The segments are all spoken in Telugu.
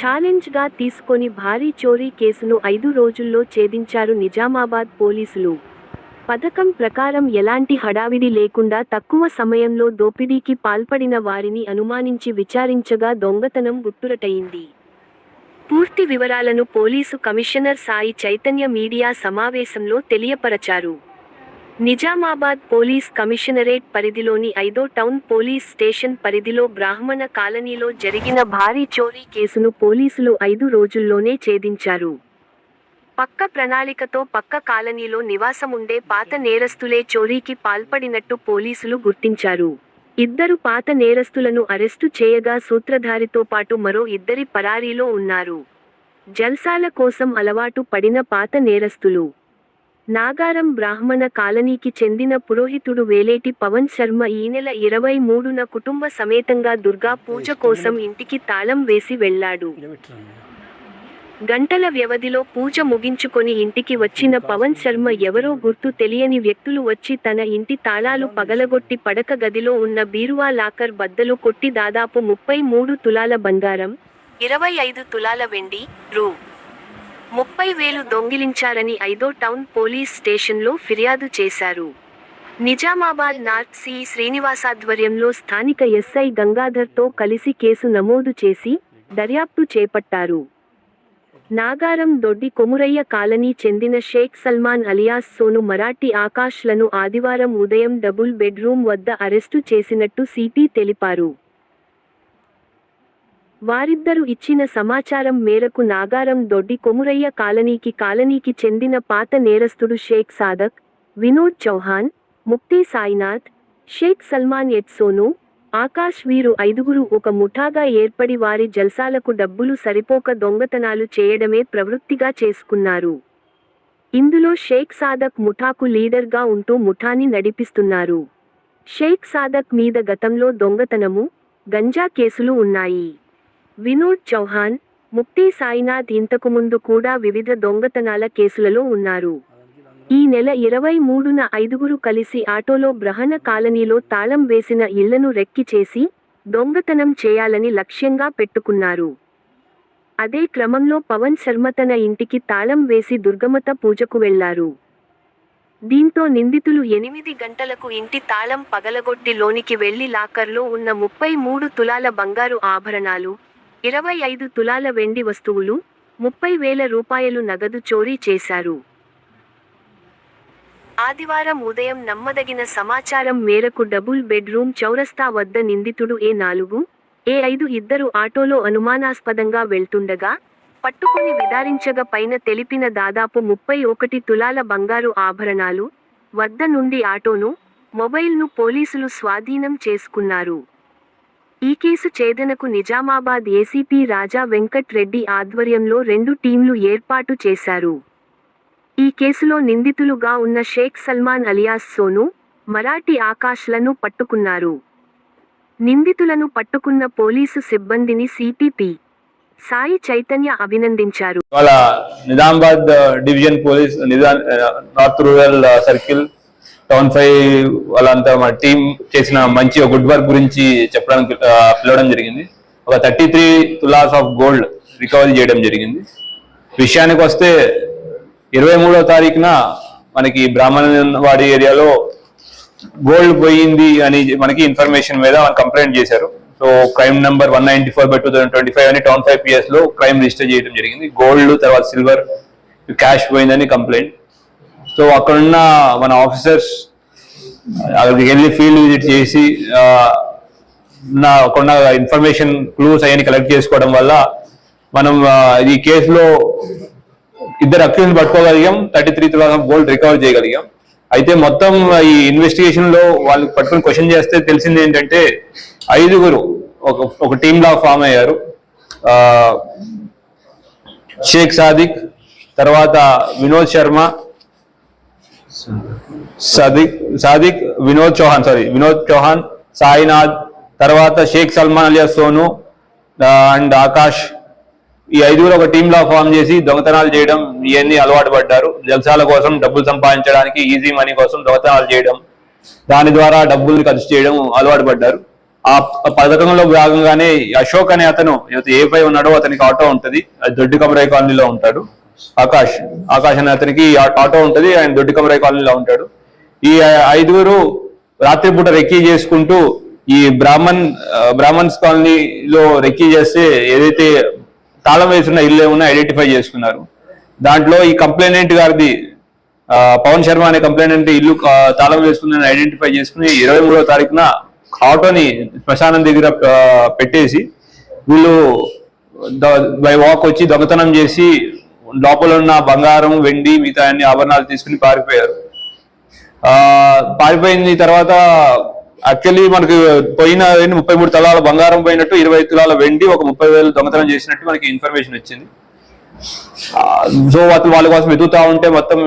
ఛాలెంజ్గా తీసుకొని భారీ చోరీ కేసును ఐదు రోజుల్లో ఛేదించారు నిజామాబాద్ పోలీసులు. పథకం ప్రకారం ఎలాంటి హడావిడి లేకుండా తక్కువ సమయంలో దోపిడీకి పాల్పడిన వారిని అనుమానించి విచారించగా దొంగతనం గుట్టురటయింది పూర్తి వివరాలను police commissioner Sai Chaitanya media సమావేశంలో తెలియపరచారు. నిజామాబాద్ పోలీస్ కమిషనరేట్ పరిధిలోని ఐదో టౌన్ పోలీస్ స్టేషన్ పరిధిలో బ్రాహ్మణ కాలనీలో జరిగిన భారీ చోరీ కేసును పోలీసులు ఐదు రోజుల్లోనే ఛేదించారు. పక్క ప్రణాళికతో పక్క కాలనీలో నివాసముండే పాత నేరస్తులే చోరీకి పాల్పడినట్టు పోలీసులు గుర్తించారు. ఇద్దరు పాత నేరస్తులను అరెస్టు చేయగా సూత్రధారితో పాటు మరో ఇద్దరి పరారీలో ఉన్నారు. జల్సాల కోసం అలవాటు పడిన పాత నేరస్తులు నాగారం బ్రాహ్మణ కాలనీకి చెందిన పురోహితుడు వేలేటి పవన్ శర్మ ఈ నెల ఇరవై మూడున కుటుంబ సమేతంగా దుర్గా పూజ కోసం ఇంటికి తాళం వేసి వెళ్ళాడు గంటల వ్యవధిలో పూజ ముగించుకొని ఇంటికి వచ్చిన పవన్ శర్మ ఎవరో గుర్తు తెలియని వ్యక్తులు వచ్చి తన ఇంటి తాళాలు పగలగొట్టి పడక గదిలో ఉన్న బీరువా లాకర్ బద్దలు కొట్టి దాదాపు ముప్పై మూడు తులాల బంగారం ఇరవై ఐదు తులాల వెండి రూ. ముప్పై వేలు దొంగిలించారని ఐదో టౌన్ పోలీస్ స్టేషన్లో ఫిర్యాదు చేశారు. నిజామాబాద్ నార్త్ సి శ్రీనివాసాధ్వర్యంలో స్థానిక ఎస్ఐ గంగాధర్తో కలిసి కేసు నమోదు చేసి దర్యాప్తు చేపట్టారు. నాగారం దొడ్డి కొమురయ్య కాలనీ చెందిన షేక్ సల్మాన్ అలియాస్ సోను మరాఠీ ఆకాష్లను ఆదివారం ఉదయం డబుల్ బెడ్రూమ్ వద్ద అరెస్టు చేసినట్టు సిపి తెలిపారు. వారిద్దరు ఇచ్చిన సమాచారం మేరకు నాగారం దొడ్డి కొమురయ్య కాలనీకి కాలనీకి చెందిన పాత నేరస్తుడు షేక్ సాదక్ వినోద్ చౌహాన్ ముక్తి సాయినాథ్ షేక్ సల్మాన్ ఎట్సోను ఆకాష్ వీరు ఐదుగురు ఒక ముఠాగా ఏర్పడి వారి జల్సాలకు డబ్బులు సరిపోక దొంగతనాలు చేయడమే ప్రవృత్తిగా చేసుకున్నారు. ఇందులో షేక్ సాదక్ ముఠాకు లీడర్గా ఉంటూ ముఠాని నడిపిస్తున్నారు. షేక్ సాదక్ మీద గతంలో దొంగతనము గంజా కేసులు ఉన్నాయి. వినోద్ చౌహాన్ ముక్తి సాయినాథ్ ఇంతకుముందు కూడా వివిధ దొంగతనాల కేసులలో ఉన్నారు. ఈ నెల ఇరవై మూడున ఐదుగురు కలిసి ఆటోలో బ్రహణ కాలనీలో తాళం వేసిన ఇళ్ళను రెక్కి చేసి దొంగతనం చేయాలని లక్ష్యంగా పెట్టుకున్నారు. అదే క్రమంలో పవన్ శర్మ తన ఇంటికి తాళం వేసి దుర్గమత పూజకు వెళ్ళారు. దీంతో నిందితులు ఎనిమిది గంటలకు ఇంటి తాళం పగలగొట్టి లోనికి వెళ్ళి లాకర్లో ఉన్న ముప్పై మూడు తులాల బంగారు ఆభరణాలు ఇరవై ఐదు తులాల వెండి వస్తువులు ముప్పై వేల రూపాయలు నగదు చోరీ చేశారు. ఆదివారం ఉదయం నమ్మదగిన సమాచారం మేరకు డబుల్ బెడ్రూమ్ చౌరస్తా వద్ద నిందితుడు ఏ నాలుగు ఏ ఐదు ఇద్దరు ఆటోలో అనుమానాస్పదంగా వెళ్తుండగా పట్టుకొని విదారించగా పైన తెలిపిన దాదాపు ముప్పై ఒకటి తులాల బంగారు ఆభరణాలు వద్ద నుండి ఆటోను మొబైల్ను పోలీసులు స్వాధీనం చేసుకున్నారు. ఈ కేసు ఛేదనకు నిజామాబాద్ ఏసీపీ రాజా వెంకట్ రెడ్డి ఆధ్వర్యంలో రెండు టీంలు ఏర్పాటు చేశారు. ఈ కేసులో నిందితులుగా ఉన్న షేక్ సల్మాన్ అలియాస్ సోను మరాఠీ ఆకాష్లను పట్టుకున్నారు. నిందితులను పట్టుకున్న పోలీసు సిబ్బందిని సిపిపి సాయి చైతన్య అభినందించారు. Nizamabad division police north rural circle town five వాళ్ళంతా మా టీం చేసిన మంచి గుడ్ వర్క్ గురించి చెప్పడానికి పిలవడం జరిగింది. ఒక thirty three tolas of gold recovery చేయడం జరిగింది. విషయానికి వస్తే ఇరవై మూడో తారీఖున మనకి బ్రాహ్మణవాడి ఏరియాలో గోల్డ్ పోయింది అని మనకి ఇన్ఫర్మేషన్ మీద కంప్లైంట్ చేశారు. So crime number one ninety four by two thousand twenty five అని టౌన్ ఫైవ్ పిఎస్లో క్రైమ్ రిజిస్టర్ చేయడం జరిగింది. గోల్డ్ తర్వాత సిల్వర్ క్యాష్ పోయిందని కంప్లైంట్. సో అక్కడున్న మన ఆఫీసర్స్ అక్కడికి వెళ్ళి ఫీల్డ్ విజిట్ చేసి నా కొన్న ఇన్ఫర్మేషన్ క్లూస్ అవన్నీ కలెక్ట్ చేసుకోవడం వల్ల మనం ఈ కేసులో ఇద్దరు accuse పట్టుకోగలిగాం thirty three thousand gold recover చేయగలిగాం. అయితే మొత్తం ఈ ఇన్వెస్టిగేషన్లో వాళ్ళు పట్టుకుని క్వశ్చన్ చేస్తే తెలిసింది ఏంటంటే ఐదుగురు ఒక ఒక టీమ్ లా ఫామ్ అయ్యారు. షేక్ సాదిక్ తర్వాత వినోద్ శర్మ సదిక్ సాదిక్ వినోద్ చౌహాన్ సారీ వినోద్ చౌహాన్ సాయినాథ్ తర్వాత షేక్ సల్మాన్ అలియా సోను అండ్ ఆకాష్. ఈ ఐదుగురు ఒక టీమ్ లా ఫామ్ చేసి దొంగతనాలు చేయడం ఇవన్నీ అలవాటు పడ్డారు. జల్సాల కోసం డబ్బులు సంపాదించడానికి ఈజీ మనీ కోసం దొంగతనాలు చేయడం దాని ద్వారా డబ్బుల్ని ఖర్చు చేయడం అలవాటు పడ్డారు. ఆ పథకంలో భాగంగానే అశోక్ అనే అతను ఏ పై ఉన్నాడో అతనికి ఆటో ఉంటుంది. అది దొడ్డి కబరాయి కాలనీలో ఉంటాడు. ఆకాష్. ఆకాష్ అనే అతనికి ఆ- ఆటో ఉంటుంది ఆయన దొడ్డి కమరాయి కాలనీలో ఉంటాడు. ఈ ఐదుగురు రాత్రిపూట రెక్కీ చేసుకుంటూ ఈ బ్రాహ్మణ్ బ్రాహ్మణ్స్ కాలనీలో రెక్కీ చేస్తే ఏదైతే తాళం వేసిన ఇల్లు ఏమన్నా ఐడెంటిఫై చేసుకున్నారు. దాంట్లో ఈ కంప్లైనెంట్ గారిది పవన్ శర్మ అనే కంప్లైనెంట్ ఇల్లు తాళం వేసుకుందని ఐడెంటిఫై చేసుకుని ఇరవై మూడో తారీఖున ఆటోని శ్మశానం దగ్గర పెట్టేసి వీళ్ళు బై వాక్ వచ్చి దొంగతనం చేసి లోపల ఉన్న బంగారం వెండి మిగతా అన్ని ఆభరణాలు తీసుకుని పారిపోయారు. ఆ పారిపోయిన తర్వాత యాక్చువల్లీ మనకి పోయిన ముప్పై మూడు తలాల బంగారం పోయినట్టు ఇరవై తులాల వెండి ఒక ముప్పై వేలు దొంగతనం చేసినట్టు మనకి ఇన్ఫర్మేషన్ వచ్చింది. సో అతను వాళ్ళ కోసం ఎదుగుతా ఉంటే మొత్తం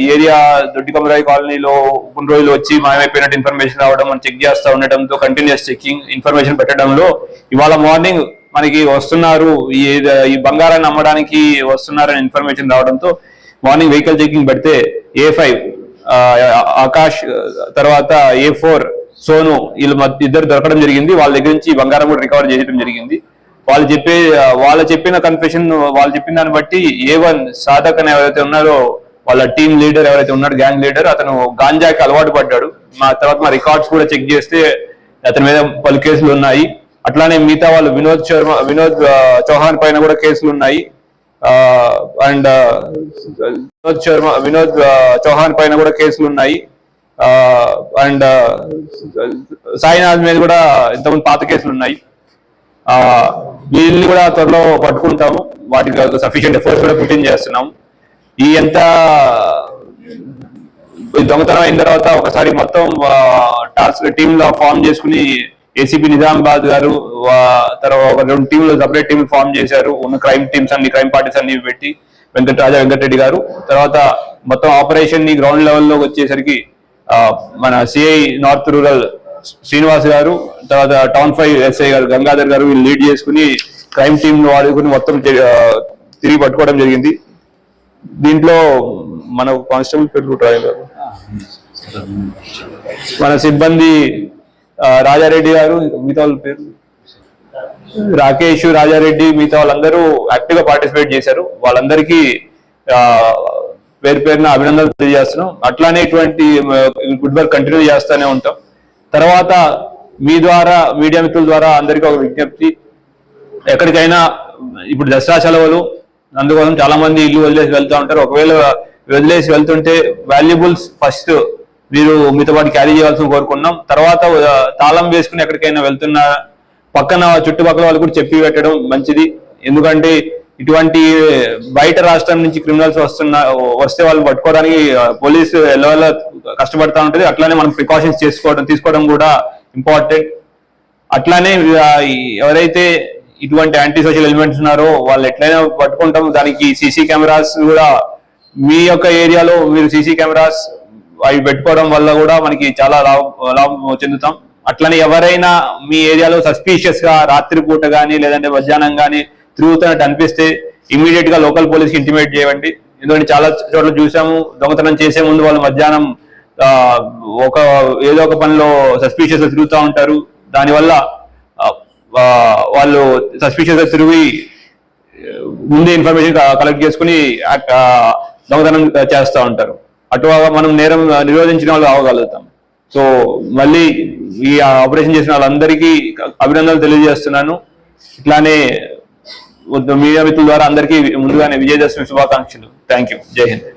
ఈ ఏరియా దొడ్డికమరాయి కాలనీలో కొన్ని రోజులు వచ్చి మాయమైపోయినట్టు ఇన్ఫర్మేషన్ రావడం మనం చెక్ చేస్తూ ఉండటంతో కంటిన్యూస్ చెక్కింగ్ ఇన్ఫర్మేషన్ పెట్టడంలో ఇవాళ మార్నింగ్ మనకి వస్తున్నారు ఈ ఈ బంగారాన్ని అమ్మడానికి వస్తున్నారని ఇన్ఫర్మేషన్ రావడంతో మార్నింగ్ వెహికల్ చెకింగ్ పెడితే ఏ ఫైవ్ ఆకాష్ తర్వాత ఏ ఫోర్ సోను వీళ్ళు ఇద్దరు దొరకడం జరిగింది. వాళ్ళ దగ్గర నుంచి బంగారం కూడా రికవర్ చేయడం జరిగింది. వాళ్ళు చెప్పే వాళ్ళు చెప్పిన కన్ఫెషన్ వాళ్ళు చెప్పిన దాన్ని బట్టి ఏ వన్ సాధక్ అని ఎవరైతే ఉన్నారో వాళ్ళ టీమ్ లీడర్ ఎవరైతే ఉన్నాడు గ్యాంగ్ లీడర్ అతను గాంజాకి అలవాటు పడ్డాడు. మా తర్వాత మా రికార్డ్స్ కూడా చెక్ చేస్తే అతని మీద పలు కేసులు ఉన్నాయి. అట్లానే మిగతా వాళ్ళు వినోద్ శర్మ వినోద్ చౌహాన్ పైన కూడా కేసులు ఉన్నాయి. అండ్ వినోద్ శర్మ వినోద్ చౌహాన్ పైన కూడా కేసులు ఉన్నాయి. అండ్ సాయినాథ్ మీద కూడా ఇంతకుముందు పాత కేసులు ఉన్నాయి. వీళ్ళని కూడా త్వరలో పట్టుకుంటాము. వాటికి సఫిషియెంట్ ఎఫర్ట్స్ కూడా పుట్టిన్ చేస్తున్నాం ఈ ఎంత దొంగతనం అయిన తర్వాత ఒకసారి మొత్తం టాస్క్ టీమ్లో ఫామ్ చేసుకుని ఏసీపీ నిజామాబాద్ గారు తర్వాత ఒక రెండు టీంలు సపరేట్ టీం ఫామ్ చేశారు. ఉన్న క్రైమ్ టీమ్స్ అన్ని క్రైమ్ పార్టీస్ అన్ని పెట్టి వెంకట రాజా వెంకటరెడ్డి గారు. తర్వాత మొత్తం ఆపరేషన్ని గ్రౌండ్ లెవెల్లో వచ్చేసరికి మన సిఐ నార్త్ రూరల్ శ్రీనివాస్ గారు తర్వాత టౌన్ ఫైవ్ ఎస్ఐ గారు గంగాధర్ గారు వీళ్ళు లీడ్ చేసుకుని క్రైమ్ టీమ్ను వాడుకుని మొత్తం తిరిగి పట్టుకోవడం జరిగింది. దీంట్లో మన కానిస్టేబుల్ పేరు రాయ్ గారు మన సిబ్బంది రాజారెడ్డి గారు మిగతా వాళ్ళ పేరు? రాకేష్ రాజారెడ్డి మిగతా వాళ్ళందరూ యాక్టివ్గా పార్టిసిపేట్ చేశారు. వాళ్ళందరికీ పేరు పేరున అభినందనలు తెలియజేస్తున్నాం. అట్లానే ఇటువంటి గుడ్ వర్క్ కంటిన్యూ చేస్తూనే ఉంటాం. తర్వాత మీ ద్వారా మీడియా మిత్రుల ద్వారా అందరికీ ఒక విజ్ఞప్తి. ఎక్కడికైనా ఇప్పుడు దసరా సెలవులు అందుకోసం చాలా మంది ఇల్లు వదిలేసి వెళ్తూ ఉంటారు. ఒకవేళ వదిలేసి వెళ్తుంటే వాల్యుబుల్స్ ఫస్ట్ మీరు మీతో పాటు క్యారీ చేయాల్సిన కోరుకున్నాం. తర్వాత తాళం వేసుకుని ఎక్కడికైనా వెళ్తున్నా పక్కన చుట్టుపక్కల వాళ్ళు కూడా చెప్పి పెట్టడం మంచిది. ఎందుకంటే ఇటువంటి బయట రాష్ట్రం నుంచి క్రిమినల్స్ వస్తున్న వస్తే వాళ్ళు పట్టుకోవడానికి పోలీసు ఎల్లవల్ల కష్టపడతా ఉంటుంది అట్లానే మనం ప్రికాషన్స్ చేసుకోవడం తీసుకోవడం కూడా ఇంపార్టెంట్ అట్లానే ఎవరైతే ఇటువంటి యాంటీ సోషల్ ఎలిమెంట్స్ ఉన్నారో వాళ్ళు ఎట్లయినా పట్టుకుంటాం దానికి సీసీ కెమెరాస్ కూడా మీ యొక్క ఏరియాలో మీరు సీసీ కెమెరాస్ అవి పెట్టుకోవడం వల్ల కూడా మనకి చాలా లాభం లాభం చెందుతాం. అట్లనే ఎవరైనా మీ ఏరియాలో సస్పీషియస్గా రాత్రిపూట కానీ లేదంటే మధ్యాహ్నం కానీ తిరుగుతున్నట్టు అనిపిస్తే ఇమీడియట్గా లోకల్ పోలీస్కి ఇంటిమేట్ చేయండి. ఎందుకంటే చాలా చోట్ల చూసాము దొంగతనం చేసే ముందు వాళ్ళు మధ్యాహ్నం ఒక ఏదో ఒక పనిలో సస్పీషియస్గా తిరుగుతూ ఉంటారు. దానివల్ల వాళ్ళు సస్పీషియస్గా తిరిగి ముందే ఇన్ఫర్మేషన్ కలెక్ట్ చేసుకుని దొంగతనం చేస్తూ ఉంటారు. అటు మనం నేరం నిరోధించిన వాళ్ళు అవ్వగలుగుతాం సో మళ్ళీ ఈ ఆపరేషన్ చేసిన వాళ్ళందరికీ అభినందనలు తెలియజేస్తున్నాను. ఇట్లానే మీడియా మిత్రుల ద్వారా అందరికీ ముందుగానే విజయదశమి శుభాకాంక్షలు. థ్యాంక్ యూ జై హింద్.